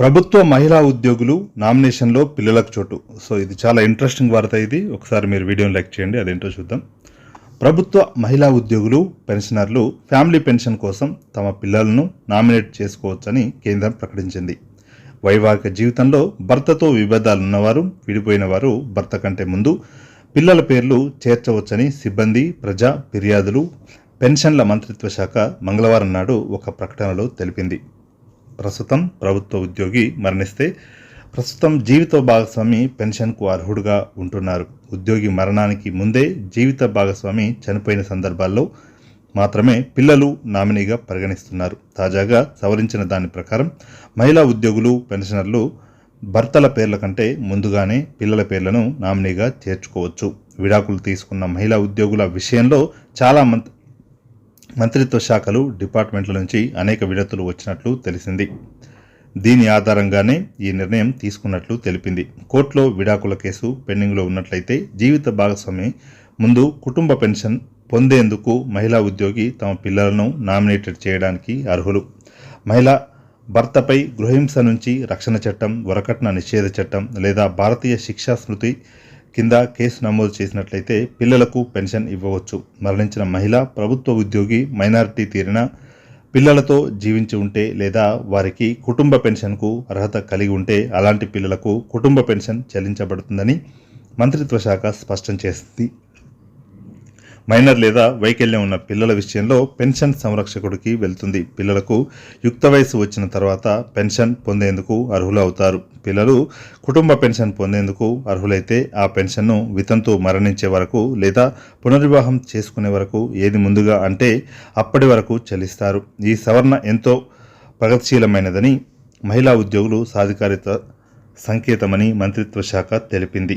ప్రభుత్వ మహిళా ఉద్యోగులు నామినేషన్లో పిల్లలకు చోటు. సో ఇది చాలా ఇంట్రెస్టింగ్ వార్త ఇది. ఒకసారి మీరు వీడియోని లైక్ చేయండి అదేంటో చూద్దాం. ప్రభుత్వ మహిళా ఉద్యోగులు పెన్షనర్లు ఫ్యామిలీ పెన్షన్ కోసం తమ పిల్లలను నామినేట్ చేసుకోవచ్చని కేంద్రం ప్రకటించింది. వైవాహిక జీవితంలో భర్తతో విభేదాలు ఉన్నవారు విడిపోయిన వారు భర్త కంటే ముందు పిల్లల పేర్లు చేర్చవచ్చని సిబ్బంది ప్రజా ఫిర్యాదులు పెన్షన్ల మంత్రిత్వ శాఖ మంగళవారం నాడు ఒక ప్రకటనలో తెలిపింది. ప్రస్తుతం ప్రభుత్వ ఉద్యోగి మరణిస్తే ప్రస్తుతం జీవిత భాగస్వామి పెన్షన్కు అర్హుడుగా ఉంటున్నారు. ఉద్యోగి మరణానికి ముందే జీవిత భాగస్వామి చనిపోయిన సందర్భాల్లో మాత్రమే పిల్లలు నామినీగా పరిగణిస్తున్నారు. తాజాగా సవరించిన దాని ప్రకారం మహిళా ఉద్యోగులు పెన్షనర్లు భర్తల పేర్ల కంటే ముందుగానే పిల్లల పేర్లను నామినీగా చేర్చుకోవచ్చు. విడాకులు తీసుకున్న మహిళా ఉద్యోగుల విషయంలో చాలా మంత్ మంత్రిత్వ శాఖలు డిపార్ట్మెంట్ల నుంచి అనేక విడతలు వచ్చినట్లు తెలిసింది. దీని ఆధారంగానే ఈ నిర్ణయం తీసుకున్నట్లు తెలిపింది. కోర్టులో విడాకుల కేసు పెండింగ్లో ఉన్నట్లయితే జీవిత భాగస్వామి ముందు కుటుంబ పెన్షన్ పొందేందుకు మహిళా ఉద్యోగి తమ పిల్లలను నామినేటెడ్ చేయడానికి అర్హులు. మహిళ భర్తపై గృహింస నుంచి రక్షణ చట్టం వరకట్న నిషేధ చట్టం లేదా భారతీయ శిక్షా స్మృతి కింద కేసు నమోదు చేసినట్లయితే పిల్లలకు పెన్షన్ ఇవ్వవచ్చు. మరణించిన మహిళ ప్రభుత్వ ఉద్యోగి మైనారిటీ తీరిన పిల్లలతో జీవించి ఉంటే లేదా వారికి కుటుంబ పెన్షన్కు అర్హత కలిగి ఉంటే అలాంటి పిల్లలకు కుటుంబ పెన్షన్ చెల్లించబడుతుందని మంత్రిత్వ శాఖ స్పష్టం చేసింది. మైనర్ లేదా వైకల్యం ఉన్న పిల్లల విషయంలో పెన్షన్ సంరక్షకుడికి వెళ్తుంది. పిల్లలకు యుక్త వయసు వచ్చిన తర్వాత పెన్షన్ పొందేందుకు అర్హులు అవుతారు. పిల్లలు కుటుంబ పెన్షన్ పొందేందుకు అర్హులైతే ఆ పెన్షన్ను వితంతు మరణించే వరకు లేదా పునర్వివాహం చేసుకునే వరకు ఏది ముందుగా అంటే అప్పటి వరకు చెల్లిస్తారు. ఈ సవరణ ఎంతో ప్రగతిశీలమైనదని మహిళా ఉద్యోగులు సాధికారిత సంకేతమని మంత్రిత్వ శాఖ తెలిపింది.